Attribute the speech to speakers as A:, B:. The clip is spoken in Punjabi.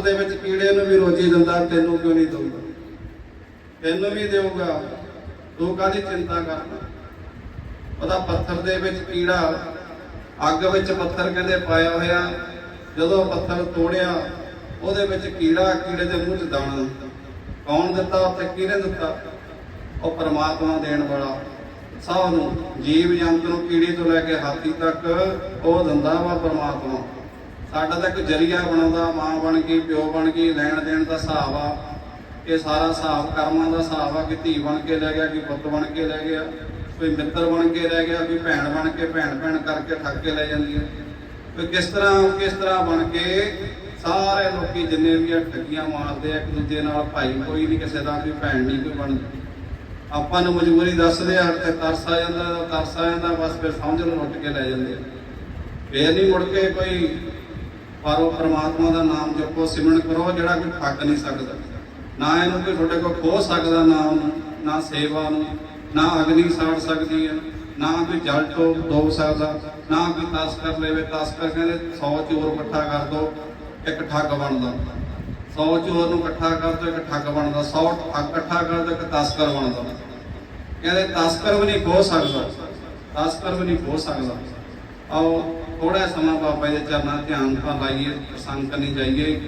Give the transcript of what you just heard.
A: ਪੱਥਰ ਦੇ ਵਿੱਚ ਕੀੜੇ ਨੂੰ ਵੀ ਰੋਜੀ ਦਿੰਦਾ, ਤੈਨੂੰ ਕਿਉਂ ਨਹੀਂ ਦਊਗਾ? ਤੈਨੂੰ ਵੀ ਦੇਊਗਾ। ਤੂੰ ਕਾਹਦੀ ਚਿੰਤਾ ਕਰਦਾ। ਉਹਦਾ ਪੱਥਰ ਦੇ ਵਿੱਚ ਕੀੜਾ, ਅੱਗ ਵਿੱਚ ਪੱਥਰ ਕਹਿੰਦੇ ਪਾਇਆ ਹੋਇਆ। ਜਦੋਂ ਪੱਥਰ ਤੋੜਿਆ, ਉਹਦੇ ਵਿੱਚ ਕੀੜਾ ਕੀੜੇ ਦੇ ਮੂੰਹ 'ਚ ਦਾਣਾ ਕੌਣ ਦਿੱਤਾ? ਉੱਥੇ ਕਿਹਨੇ ਦਿੱਤਾ? ਉਹ ਪਰਮਾਤਮਾ ਦੇਣ ਵਾਲਾ। ਸਭ ਨੂੰ, ਜੀਵ ਜੰਤ ਨੂੰ ਕੀੜੀ ਤੋਂ ਲੈ ਕੇ ਹਾਥੀ ਤੱਕ ਉਹ ਦਿੰਦਾ ਵਾ ਪਰਮਾਤਮਾ। ਸਾਡਾ ਤਾਂ ਇੱਕ ਜਰੀਆ ਬਣਾਉਂਦਾ, ਮਾਂ ਬਣ ਗਈ, ਪਿਓ ਬਣ ਗਈ, ਲੈਣ ਦੇਣ ਦਾ ਹਿਸਾਬ ਆ। ਇਹ ਸਾਰਾ ਹਿਸਾਬ ਕਰਮਾਂ ਦਾ ਹਿਸਾਬ ਆ ਕਿ ਧੀ ਬਣ ਕੇ ਲੈ ਗਿਆ, ਕਿ ਪੁੱਤ ਬਣ ਕੇ ਲੈ ਗਿਆ, ਕੋਈ ਮਿੱਤਰ ਬਣ ਕੇ ਰਹਿ ਗਿਆ, ਕੋਈ ਭੈਣ ਬਣ ਕੇ ਭੈਣ ਭੈਣ ਕਰਕੇ ਠੱਗ ਕੇ ਲੈ ਜਾਂਦੀ ਹੈ ਕੋਈ ਕਿਸ ਤਰ੍ਹਾਂ ਕਿਸ ਤਰ੍ਹਾਂ ਬਣ ਕੇ ਸਾਰੇ ਲੋਕੀ ਜਿੰਨੇ ਵੀ ਆ ਠੱਗੀਆਂ ਮਾਰਦੇ ਆ, ਇੱਕ ਦੂਜੇ ਨਾਲ ਭਾਈ ਕੋਈ ਨਹੀਂ ਕਿਸੇ ਦਾ, ਕੋਈ ਭੈਣ ਨਹੀਂ, ਕੋਈ ਬਣਦੀ ਆਪਾਂ ਨੂੰ ਮਜਬੂਰੀ ਦੱਸਦੇ ਆ, ਤੇ ਤਰਸ ਆ ਜਾਂਦਾ, ਤਰਸ ਆ ਜਾਂਦਾ, ਬਸ ਫਿਰ ਸਮਝ ਨੂੰ ਲੁੱਟ ਕੇ ਲੈ ਜਾਂਦੇ ਆ। ਫੇਰ ਨਹੀਂ ਮੁੜ ਕੇ ਕੋਈ ਪਰ ਉਹ ਪ੍ਰਮਾਤਮਾ ਦਾ ਨਾਮ ਜਪੋ, ਸਿਮਰਨ ਕਰੋ, ਜਿਹੜਾ ਕੋਈ ਠੱਗ ਨਹੀਂ ਸਕਦਾ। ਨਾ ਇਹਨੂੰ ਕੋਈ ਤੁਹਾਡੇ ਕੋਲ ਖੋ ਸਕਦਾ ਨਾਮ ਨੂੰ, ਨਾ ਸੇਵਾ ਨੂੰ, ਨਾ ਅਗਨੀ ਸਾੜ ਸਕਦੀ ਹੈ, ਨਾ ਕੋਈ ਜਲ ਤੋਂ ਦੋ ਸਕਦਾ, ਨਾ ਕੋਈ ਤਸਕਰ ਲੈਵੇ। ਤਸਕਰ ਕਹਿੰਦੇ 100 ਚੋਰ ਇਕੱਠਾ ਕਰ ਦੋ, ਇੱਕ ਠੱਗ ਬਣਦਾ। 100 ਚੋਰ ਨੂੰ ਇਕੱਠਾ ਕਰ ਦੋ, ਇੱਕ ਠੱਗ ਬਣਦਾ। 100 ਠੱਗ ਇਕੱਠਾ ਕਰ ਦੋ, ਇੱਕ ਤਸਕਰ ਬਣਦਾ। ਕਹਿੰਦੇ ਤਸਕਰ ਵੀ ਨਹੀਂ ਖੋ ਸਕਦਾ। ਤਸਕਰ ਵੀ ਨਹੀਂ ਖੋ ਸਕਦਾ। ਆਓ ਥੋੜਾ ਸਮਾਂ ਬਾਬਾ ਜੀ ਦੇ ਚਰਨਾਂ ਧਿਆਨ ਤਾਂ ਲਾਈਏ ਪ੍ਰਸੰਗ ਕਰਨੀ ਜਾਈਏ।